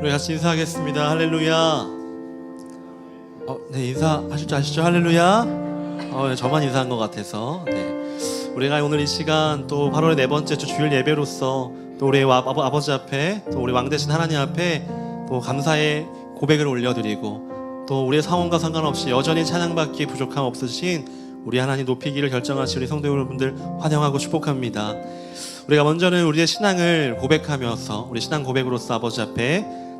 우리 같이 인사하겠습니다. 할렐루야. 어, 네 인사하실 줄 아시죠? 할렐루야. 어, 네, 저만 인사한 것 같아서. 네. 우리가 오늘 이 시간 또 8월의 네 번째 주 주일 예배로서 또 우리 아, 아버지 앞에 또 우리 왕 대신 하나님 앞에 또 감사의 고백을 올려드리고 또 우리의 상황과 상관없이 여전히 찬양받기 부족함 없으신 우리 하나님 높이기를 결정하신 우리 성도 여러분들 환영하고 축복합니다. 우리가 먼저는 우리의 신앙을 고백하면서 우리 신앙 고백으로서 아버지 앞에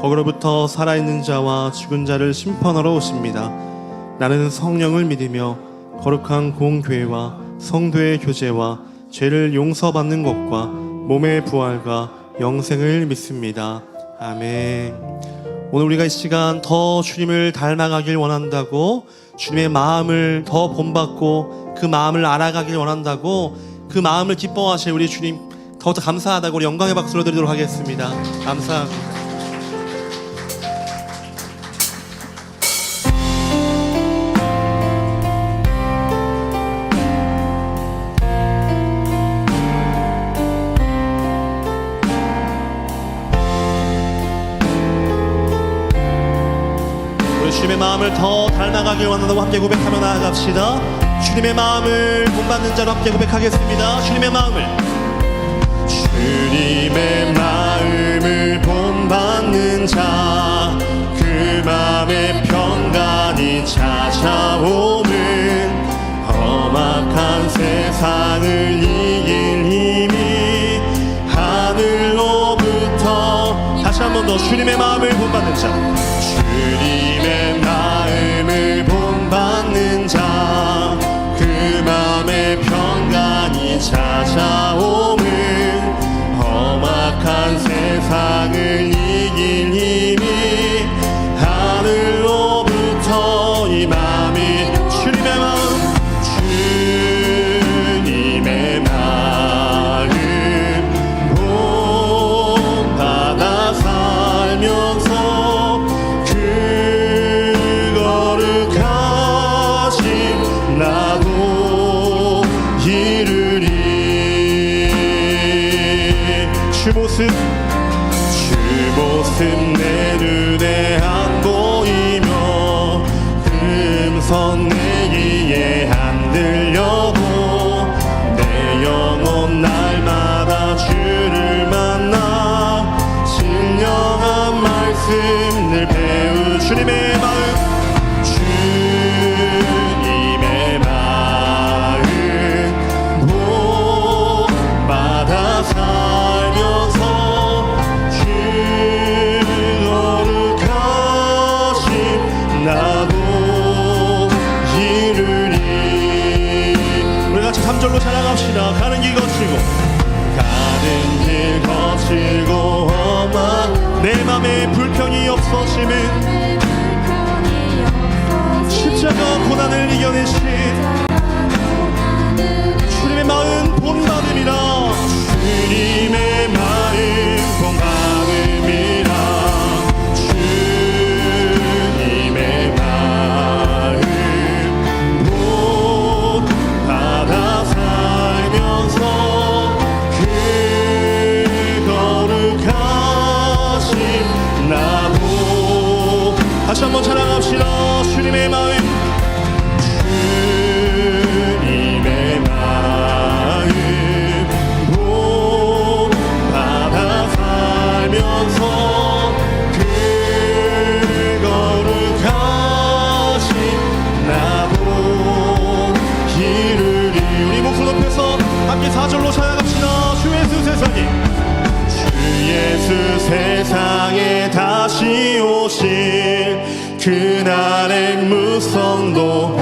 거기로부터 살아있는 자와 죽은 자를 심판하러 오십니다. 나는 성령을 믿으며 거룩한 공교회와 성도의 교제와 죄를 용서받는 것과 몸의 부활과 영생을 믿습니다. 아멘. 오늘 우리가 이 시간 더 주님을 닮아가길 원한다고 주님의 마음을 더 본받고 그 마음을 알아가길 원한다고 그 마음을 기뻐하실 우리 주님 더욱더 감사하다고 영광의 박수로 드리도록 하겠습니다. 감사합니다. 주님의 마음을 더 닮아가길 원한다고 함께 고백하며 나아갑시다. 주님의 마음을 본받는 자로 함께 고백하겠습니다. 주님의 마음을 주님의 마음을 본받는 자 그 마음에 평강이 찾아오는 험악한 세상을 이길 힘이 하늘로부터 다시 한 번 더 주님의 마음을 본받는 자 주님 모습 주 모습 내 눈에 안보 절로 찬양합시다. 가는 길 거칠고 가는 길 거칠고 험한 내 맘에 불평이 없어짐은 십자가 고난을 이겨내신 주님의 마음 본받음이라 주님의 마음 다시 한번 찬양 다시 오실 그날의 무성도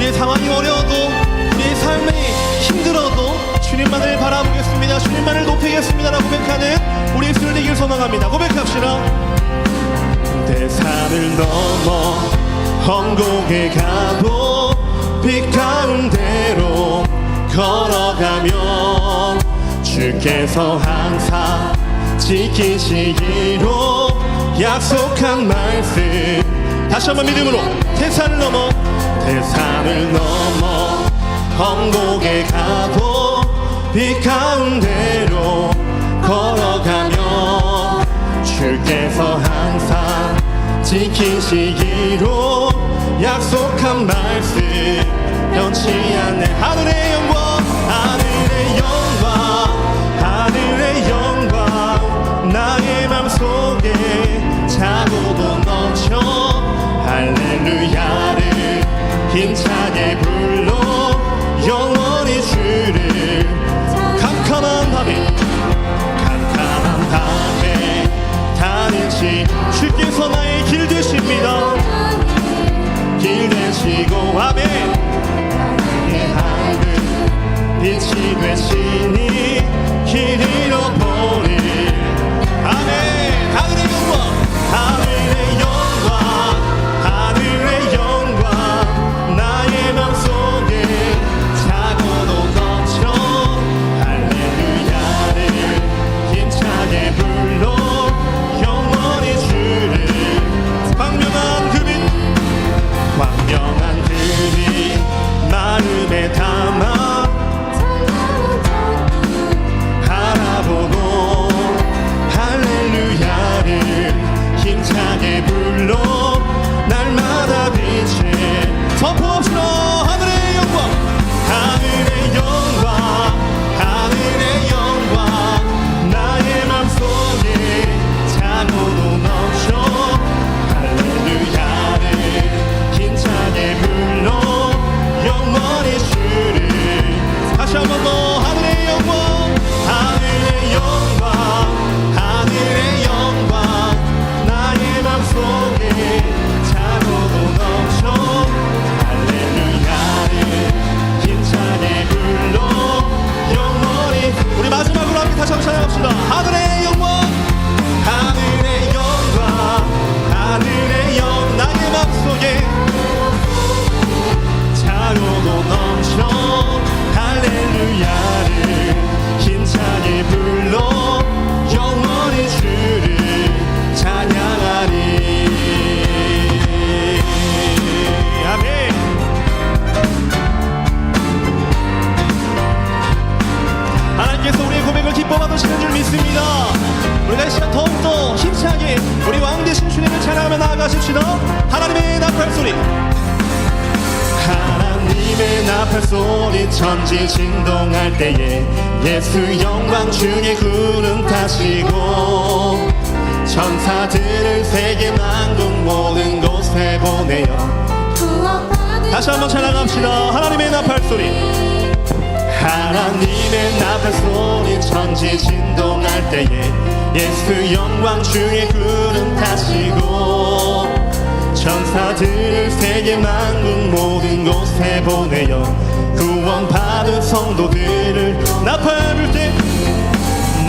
우리의 상황이 어려워도 우리의 삶이 힘들어도 주님만을 바라보겠습니다. 주님만을 높이겠습니다 라고 고백하는 우리 예수를 되길 소망합니다. 고백합시다. 대산을 넘어 험곡에 가도 빛 가운데로 걸어가면 주께서 항상 지키시기로 약속한 말씀 다시 한번 믿음으로 대산을 넘어 대산을 넘어 험곡에 가도 빛 가운데로 걸어가면 주께서 항상 지키시기로 약속한 말씀 변치 않네 하늘의 영광 천지 진동할 때에 예수 영광 중에 구름 타시고 천사들을 세계 만국 모든 곳에 보내어 다시 한번 찬양합시다. 하나님의 나팔 소리. 하나님의 나팔 소리 천지 진동할 때에 예수 영광 중에 구름 타시고 천사들 세계 만국 모든 곳에 보내어 구원 받은 성도들을 나팔 불때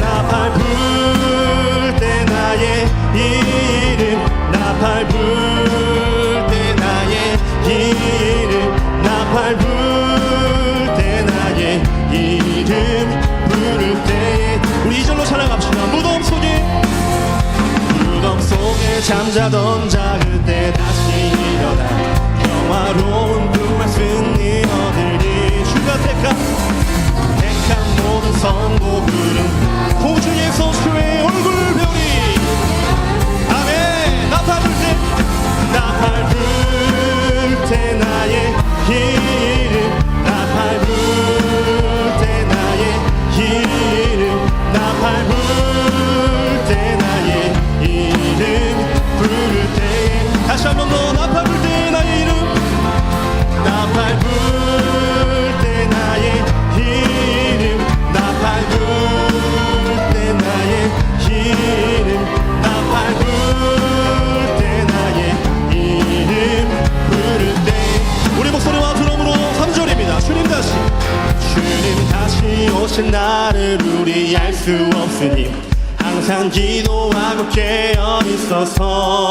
나팔 불 때 나의 이름 나팔 불 때 나의 이름 나팔 불 잠자던 자 그때 다시 일어나 영화로운 부활 승리 얻으리 주가 택한 택한 모든 성도들은 공중에서 주의 얼굴 별이 아멘! 나팔 불때 나팔 불 다시 한번 넌 아파 불때 나의 이름. 나팔 불때 나의 이름. 나팔 불때 나의 이름. 나팔 불때 나의 이름. 부를 때 우리 목소리와 드럼으로 3절입니다. 주님 다시. 주님 다시 오신 나를 우리 알 수 없으니 항상 기도하고 깨어 있어서.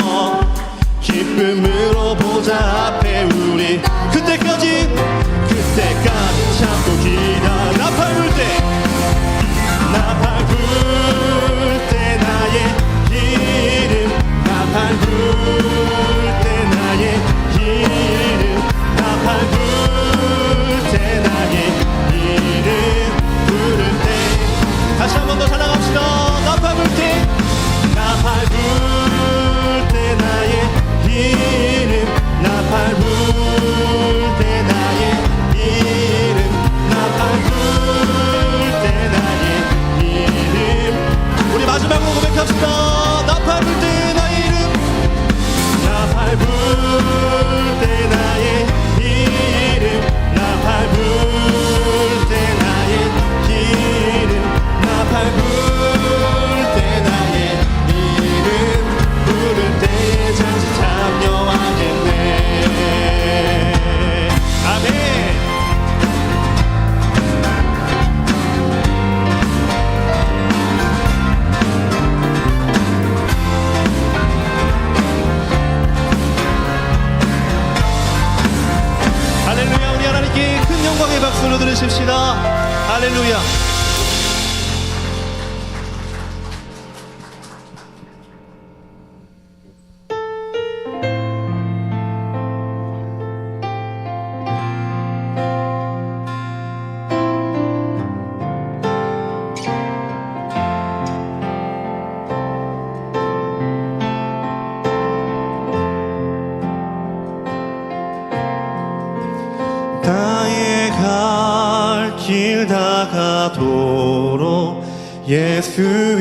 그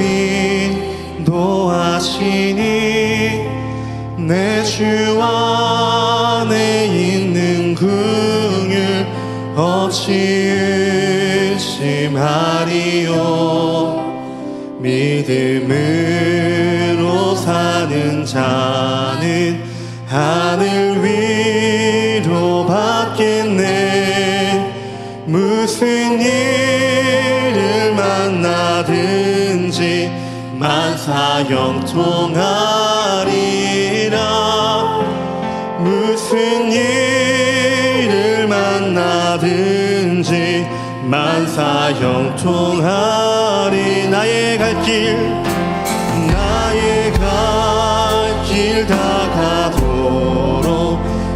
인도하시니 내 주 안에 있는 긍휼 어찌 의심하리요. 믿음으로 사는 자는 하 사형통하리라 무슨 일을 만나든지 만사형통하리 나의 갈 길 나의 갈 길 다가도록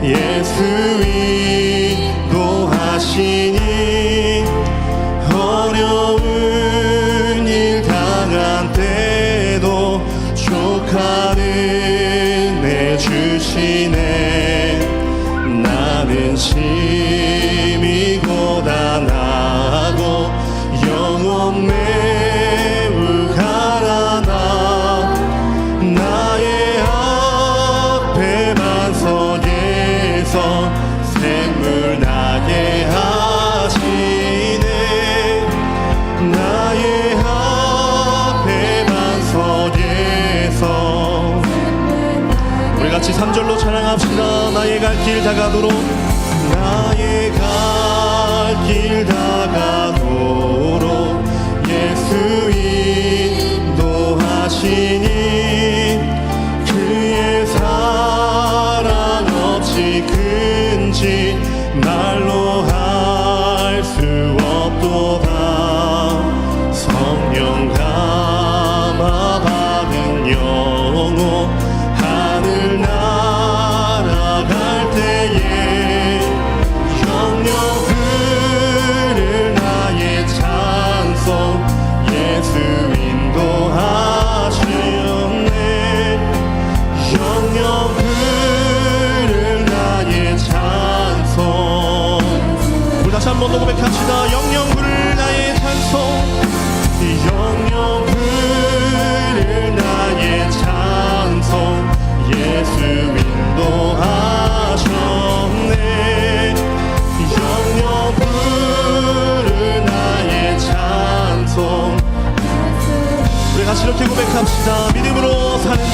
예수 위도, 하 시니, 나갑시다. 나의 갈 길 다가도록. 나의 갈 길 다가도록. 예수 인도하시니 그의 사랑 없이 큰지 날로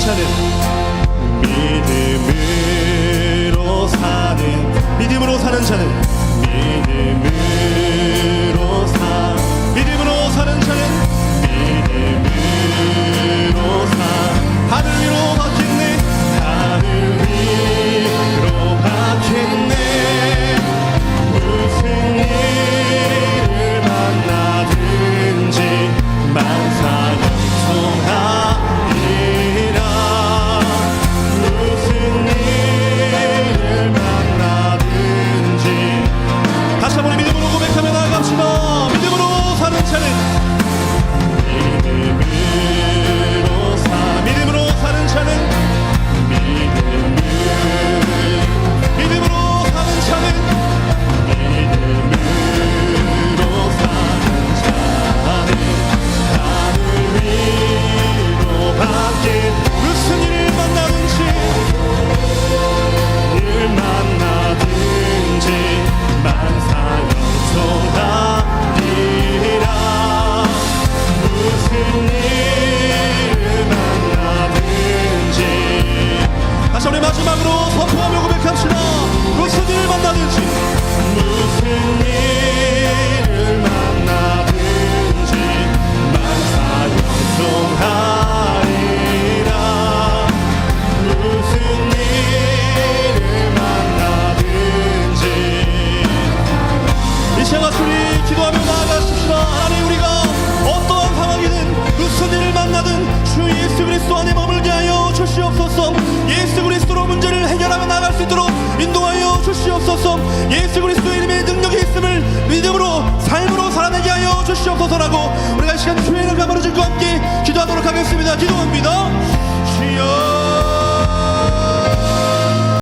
Buenas.